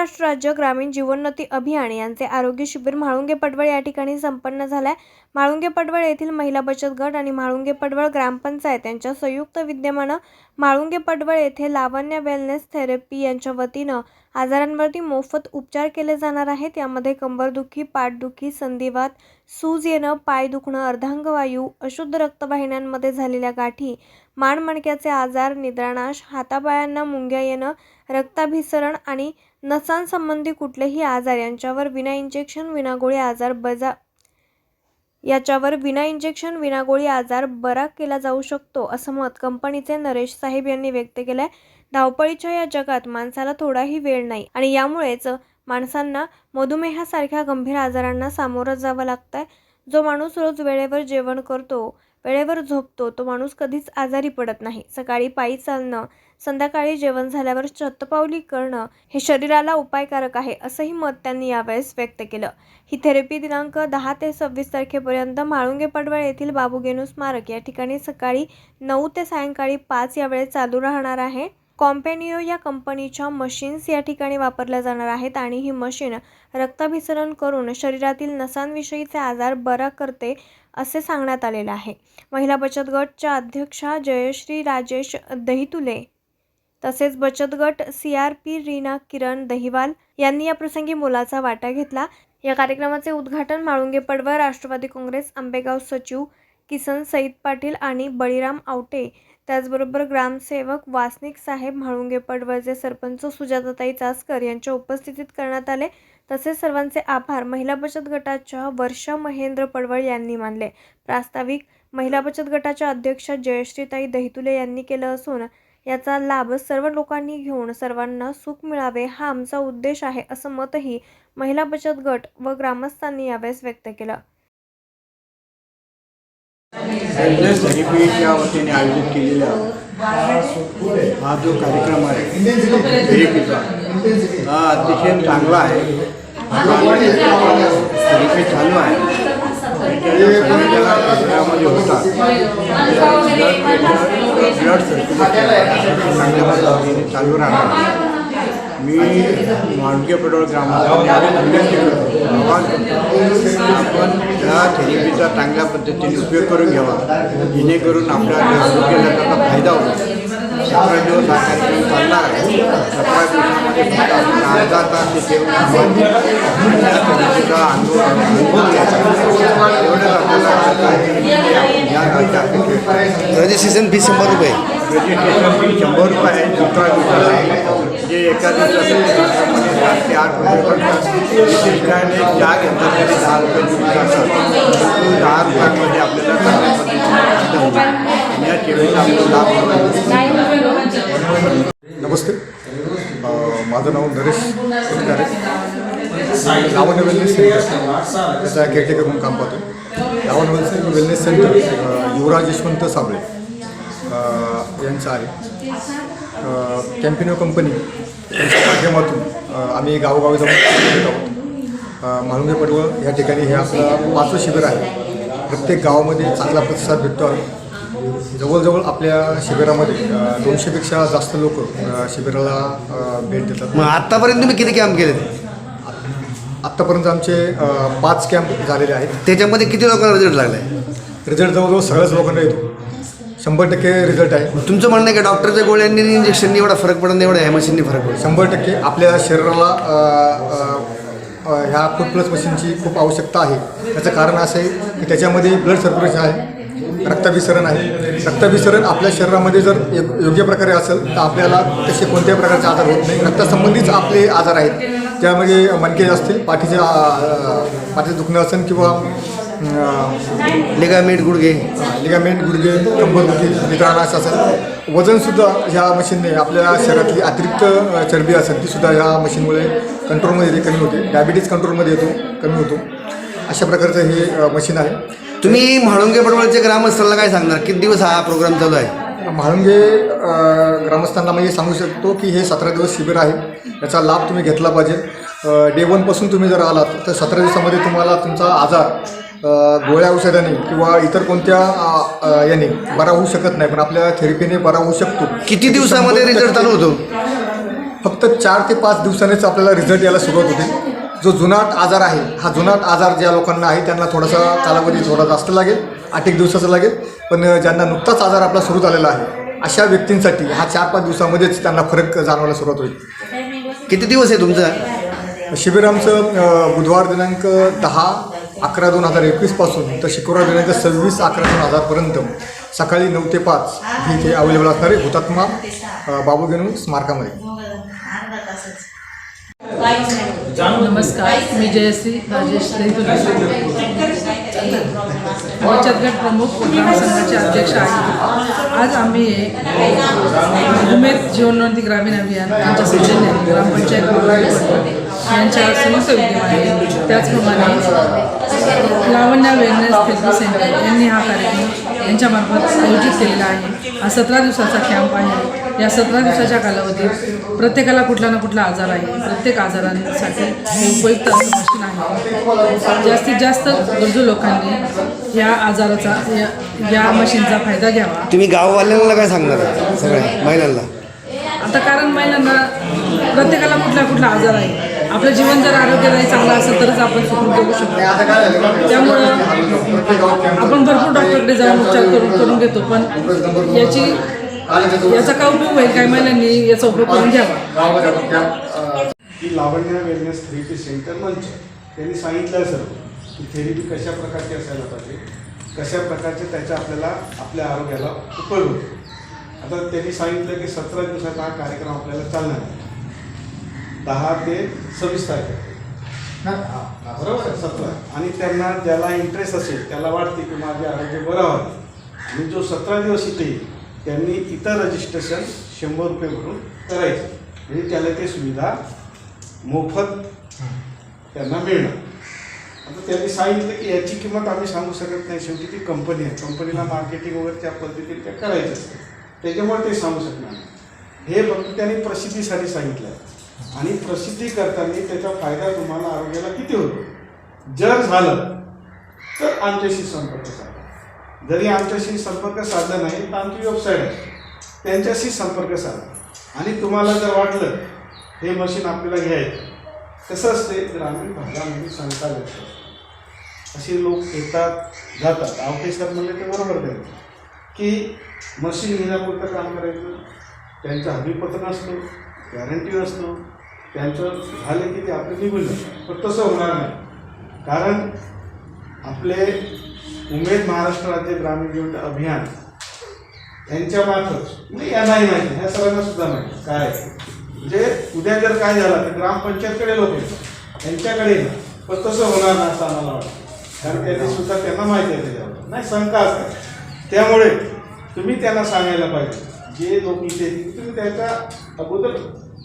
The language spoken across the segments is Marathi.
महाराष्ट्र राज्य ग्रामीण जीवोन्नती अभियान यांचे आरोग्य शिबिर म्हाळुंगे पडवळ या ठिकाणी संपन्न झालाय. म्हाळुंगे पडवळ येथील महिला बचत गट आणि म्हाळुंगे पडवळ ग्रामपंचायत यांच्या संयुक्त विद्यमानं म्हाळुंगे पडवळ येथे लावण्य वेलनेस थेरपी यांच्या वतीनं आजारांवरती मोफत उपचार केले जाणार आहेत. यामध्ये कंबरदुखी पाठदुखी संधिवात सूज येणं पाय दुखणं अर्धांगवायू अशुद्ध रक्तवाहिन्यांमध्ये झालेल्या गाठी मानमणक्याचे आजार निद्रानाश हातापायांना मुंग्या येणं रक्ताभिसरण आणि नसांसंबंधी कुठलेही आजार यांच्यावर विना इंजेक्शन विनागोळी आजार बजा याच्यावर विना इंजेक्शन विनागोळी आजार बरा केला जाऊ शकतो असं मत कंपनीचे नरेश साहेब यांनी व्यक्त केलं आहे धावपळीच्या या जगात माणसाला थोडाही वेळ नाही आणि यामुळेच माणसांना मधुमेहासारख्या गंभीर आजारांना सामोरं जावं लागतंय. जो माणूस रोज वेळेवर जेवण करतो वेळेवर झोपतो. तो माणूस कधीच आजारी पडत नाही. सकाळी पायी चालणं संध्याकाळी जेवण झाल्यावर शतपावली करणं हे शरीराला उपायकारक आहे असंही मत त्यांनी यावेळेस व्यक्त केलं. ही थेरपी दिनांक दहा ते सव्वीस तारखेपर्यंत म्हाळुंगे पडवळ येथील बाबूगेनू स्मारक या ठिकाणी सकाळी नऊ ते सायंकाळी पाच या वेळेत चालू राहणार आहे. कॉम्पॅनिओ या कंपनीच्या मशीन्स या ठिकाणी वापरल्या जाणार आहेत आणि ही मशीन रक्ताभिसरण करून शरीरातील नसांविषयीचे आजार बरा करते असे सांगण्यात आलेलं आहे. महिला बचत गटच्या अध्यक्षा जयश्री राजेश दहितुले तसेच बचत गट C R P Reena Kiran Dahiwal यांनी या प्रसंगी मोलाचा वाटा घेतला. या कार्यक्रमाचे उद्घाटन माळुंगे पडवळ राष्ट्रवादी काँग्रेस आंबेगाव सचिव किसन सईद पाटील आणि बळीराम आवटे त्याचबरोबर ग्रामसेवक वासनिक साहेब म्हाळुंगे पडवळचे सरपंच सुजाताताई चासकर यांच्या उपस्थितीत करण्यात आले. तसेच सर्वांचे आभार. महिला बचत गटाच्या वर्षा महेंद्र पडवळ यांनी मानले. प्रास्ताविक महिला बचत गटाच्या अध्यक्षा जयश्रीताई दहितुले यांनी केलं असून याचा लाभ सर्व लोकांनी घेऊन सर्वांना सुख मिळावे हा आमचा उद्देश आहे असं मतही महिला बचत गट व ग्रामस्थांनी यावेळेस व्यक्त केलं. वतीने आयोजित केलेला हा जो कार्यक्रम आहे हा अतिशय चांगला आहे. चालू आहे त्याच्या संयोजना शरीरामध्ये होतात ब्लड सर्क्युलेशन चांगल्या चालू राहणार मी माणके पडोळ ग्रामाला विनंती करतो आपण त्या थेरपीचा चांगल्या पद्धतीने उपयोग करून घ्यावा जेणेकरून आपल्या आरोग्याला त्याचा फायदा होईल सतरा दिवस चालणार आहे सतरा दिवसामध्ये अर्धा तास अनुभव एवढंच आपल्याला या रजिस्ट्रेशन फी शंभर रुपये. रजिस्ट्रेशन फी शंभर रुपये आहे सतरा दिवसाला आहे. जे एका दिवसासाठी सात ते आठ वाजेपर्यंत विशेष काय नाही चहा तरी दहा रुपये दिवस दहा रुपयांमध्ये आपल्याला चांगल्या पद्धतीने या नमस्ते. माझं नाव नरेश सुटकारे लावण्य वेलनेस सेंटर त्याचा केअरटेकर म्हणून काम पाहतो. Lavanya wellness wellness centre Yuvraj Yashwant Sable यांचं आहे. कॅम्पिनो कंपनी यांच्या माध्यमातून आम्ही गावोगावी जाऊन शिबिर आहोत. अ, पडवळ या ठिकाणी हे आपलं पाचवं शिबिर आहे. प्रत्येक गावामध्ये चांगला प्रतिसाद भेटतो आहे. जवळजवळ आपल्या शिबिरामध्ये दोनशेपेक्षा जास्त लोक शिबिराला भेट देतात. मग आतापर्यंत तुम्ही किती कॅम्प केले आत्तापर्यंत आमचे पाच कॅम्प झालेले आहेत. त्याच्यामध्ये किती लोकांना रिझल्ट लागलाय? रिझल्ट जवळजवळ सगळ्याच लोकांना येतो. शंभर टक्के रिझल्ट आहे. तुमचं म्हणणं आहे की डॉक्टरच्या गोळ्यांनी इंजेक्शननी एवढा फरक पडत नाही एवढा ह्या मशीननी फरक पडतो शंभर टक्के आपल्या शरीराला ह्या फूड प्लस मशीनची खूप आवश्यकता आहे. त्याचं कारण असं आहे की त्याच्यामध्ये ब्लड सर्क्युलेशन आहे. रक्ताभिसरण आहे. रक्ताभिसरण आपल्या शरीरामध्ये जर योग्य प्रकारे असेल तर आपल्याला तसे कोणत्याही प्रकारचे आजार होत नाही. रक्तासंबंधीच आपले आजार आहेत. त्यामध्ये मणके असतील पाठीचे पाठीचं दुखणं असेल किंवा लिगामेंट गुडघे. लिगामेंट गुडघे कंबरदुखी निद्रानाश असेल. वजनसुद्धा ह्या मशीनने आपल्या शरीरातली अतिरिक्त चरबी असेल तीसुद्धा ह्या मशीनमुळे कंट्रोलमध्ये कमी होते. डायबिटीज कंट्रोलमध्ये येतो कमी होतो. अशा प्रकारचं हे मशीन आहे. तुम्ही म्हाळुंगे पडवळचे ग्रामस्थांना काय सांगणार? किती दिवस हा प्रोग्राम चालू आहे? म्हाळुंगे ग्रामस्थांना म्हणजे सांगू शकतो की हे सतरा दिवस शिबिर आहे. याचा लाभ तुम्ही घेतला पाहिजे. डे वनपासून तुम्ही जर आलात तर सतरा दिवसामध्ये तुम्हाला तुमचा आजार गोळ्या औषधाने किंवा इतर कोणत्या याने बरा होऊ शकत नाही. पण आपल्या थेरपीने बरा होऊ शकतो. किती दिवसामध्ये रिझल्ट चालू होतो? फक्त चार ते पाच दिवसांनीच आपल्याला रिझल्ट यायला सुरुवात होते. जो जुनाट आजार आहे हा जुनाट आजार ज्या लोकांना आहे त्यांना थोडासा कालावधी थोडा जास्त लागेल आठ एक दिवसाचा लागेल. पण ज्यांना नुकताच आजार आपला सुरू झालेला आहे अशा व्यक्तींसाठी हा चार पाच दिवसामध्येच त्यांना फरक जाणवायला सुरुवात होईल. किती दिवस आहे तुमचं? शिबिर आमचं बुधवार दिनांक दहा अकरा दोन हजार एकवीसपासून तर शुक्रवार दिनांक सव्वीस अकरा दोन हजारपर्यंत सकाळी नऊ ते पाच हे इथे अवेलेबल असणार हुतात्मा बाबू गेनू स्मारकामध्ये. नमस्कार मी जयश्री राजेश बचत गट प्रमुख संघाचे अध्यक्ष आहे. आज आम्ही उमेद जीवनोन्नती ग्रामीण अभियान यांच्या सौजन्याने ग्रामपंचायत यांच्या संयुक्त विद्यमाने त्याचप्रमाणे लावण्या वेलनेस थेरपी सेंटर यांनी हा कार्यक्रम यांच्यामार्फत आयोजित केलेला आहे. हा सतरा दिवसाचा कॅम्प आहे. या सतरा दिवसाच्या कालावधीत प्रत्येकाला कुठला ना कुठला आजार आहे. प्रत्येक आजारांसाठी हे उपयुक्त असं मशीन आहे. जास्तीत जास्त गरजू लोकांनी या आजाराचा या, या मशीनचा फायदा घ्यावा. तुम्ही गाववाल्यांना काय सांगणार सगळ्या महिलांना? आता कारण महिलांना प्रत्येकाला कुठला कुठला आजार आहे. आपलं जीवन जर आरोग्यदायी चांगलं असेल तरच आपण सुखरूप जगू शकतो. त्यामुळं आपण भरपूर डॉक्टरकडे जाऊन उपचार करून करून घेतो. पण याची याचा काय उपयोग होईल? काही महिलांनी याचा उपयोग करून घ्यावा. की लावण्य वेलनेस थेरपी सेंटर मंच त्यांनी सांगितलं सर की थेरपी कशा प्रकारची असायला पाहिजे कशा प्रकारचे त्याचा आपल्याला आपल्या आरोग्याला उपयोग होतो. आता त्यांनी सांगितलं की सतरा दिवसाचा हा कार्यक्रम आपल्याला चालणार आहे. दहा ते सव्वीस तारखेला. बरोबर आहे सतरा. आणि त्यांना ज्याला इंटरेस्ट असेल त्याला वाटते की माझे आरोग्य बरं व्हावे. आणि जो सतरा दिवस इथे त्यांनी इतर रजिस्ट्रेशन शंभर रुपये भरून करायचं. म्हणजे त्याला ते सुविधा मोफत त्यांना मिळणार. आता त्यांनी सांगितलं की याची किंमत आम्ही सांगू शकत नाही. शेवटी ती कंपनी आहे. कंपनीला मार्केटिंग वगैरे त्या पद्धतीने त्या करायचं असतं. त्याच्यामुळे ते सांगू शकणार नाही. हे फक्त त्यांनी प्रसिद्धीसाठी सांगितलं आहे आणि प्रसिद्धी करताना त्याचा फायदा तुम्हाला आरोग्याला किती होतो? जर झालं तर आमच्याशी संपर्क साधा. जरी आमच्याशी संपर्क साधला नाही तर आमची वेबसाईट आहे त्यांच्याशी संपर्क साधा. आणि तुम्हाला जर वाटलं हे मशीन आपल्याला घ्यायचं कसं असते? ग्रामीण भागामध्ये सांगता असतात. असे लोक येतात जातात. आवटे सर म्हणले ते बरोबर त्यांचं की मशीन घेण्यापुरतं काम करायचं त्यांचं हमीपत्र असतो गॅरंटी असतो. त्यांचं झालं की ते आपलं निघून जातं. पण तसं होणार नाही. कारण आपले उमेद महाराष्ट्र राज्य ग्रामीण जीवन अभियान यांच्या मार्फत म्हणजे यांनाही माहिती ह्या सरांना सुद्धा माहिती. काय. म्हणजे उद्या जर काय झालं तर ग्रामपंचायतकडे लोक येतात. त्यांच्याकडे येणार पण तसं होणार नाही असं आम्हाला वाटतं. कारण त्यांनी सुद्धा त्यांना माहिती आहे त्याच्यावर. नाही शंका असतात त्यामुळे तुम्ही त्यांना सांगायला पाहिजे. जे लोक इथे तुम्ही त्याचा अगोदर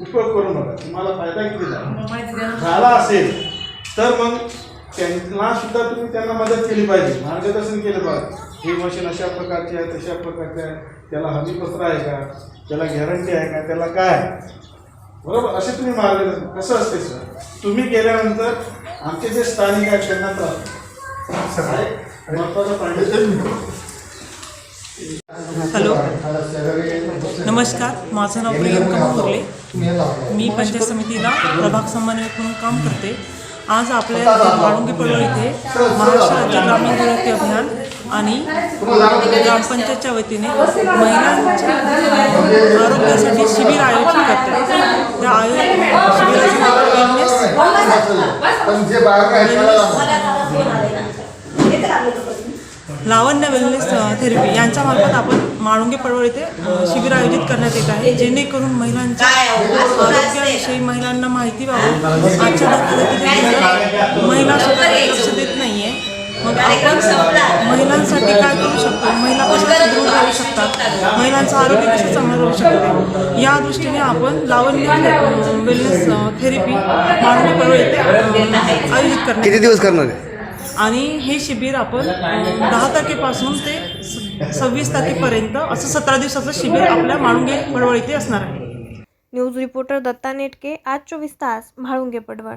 उपयोग करून बघा तुम्हाला फायदा किती झाला? झाला असेल तर मग त्यांना सुद्धा तुम्ही त्यांना मदत केली पाहिजे. मार्गदर्शन केलं पाहिजे. ही मशीन अशा प्रकारची आहे तशा प्रकारची आहे. त्याला हमीपत्र आहे का? त्याला गॅरंटी आहे का? त्याला काय आहे? बरोबर? असे तुम्ही मार्गदर्शन कसं असते सर? तुम्ही गेल्यानंतर आमचे जे स्थानिक आहेत त्यांना त्रास महत्वाचं पाहिजे हॅलो. नमस्कार. माझं नाव प्रियंका मी पंचायत समितीला प्रभाग समन्वयक म्हणून काम करते. आज आपल्या माळुंगी पडवळ इथे महाराष्ट्र राज्य ग्रामीण निवृत्ती अभियान आणि ग्रामपंचायतच्या वतीने महिलांच्या आरोग्यासाठी शिबिर आयोजित करते त्या आयो शिबिराचं नाव वेलनेस लावण्य वेलनेस थेरपी यांच्यामार्फत आपण माळुंगे पडवळ येथे शिबिर आयोजित करण्यात येत आहे. जेणेकरून महिलांच्या आरोग्याविषयी महिलांना माहिती व्हावी. आजच्या धकाधकीच्या महिला स्वतः लक्ष देत नाहीये मग आपण महिलांसाठी काय करू शकतो? महिला कशा सुदृढ राहू शकतात? महिलांचं आरोग्य कसं चांगलं राहू शकते? या दृष्टीने आपण लावण्य वेलनेस थेरपी माळुंगे पडवळ येथे आयोजित करणार किती दिवस करणार आहे? आणि हे शिबिर आपण दहा तारखेपासून ते स- सव्वीस तारखेपर्यंत असं सतरा दिवसाचं शिबिर आपल्या माळुंगे पडवळ इथे असणार आहे. न्यूज रिपोर्टर दत्ता नेटके आज चोवीस तास म्हाळुंगे पडवळ.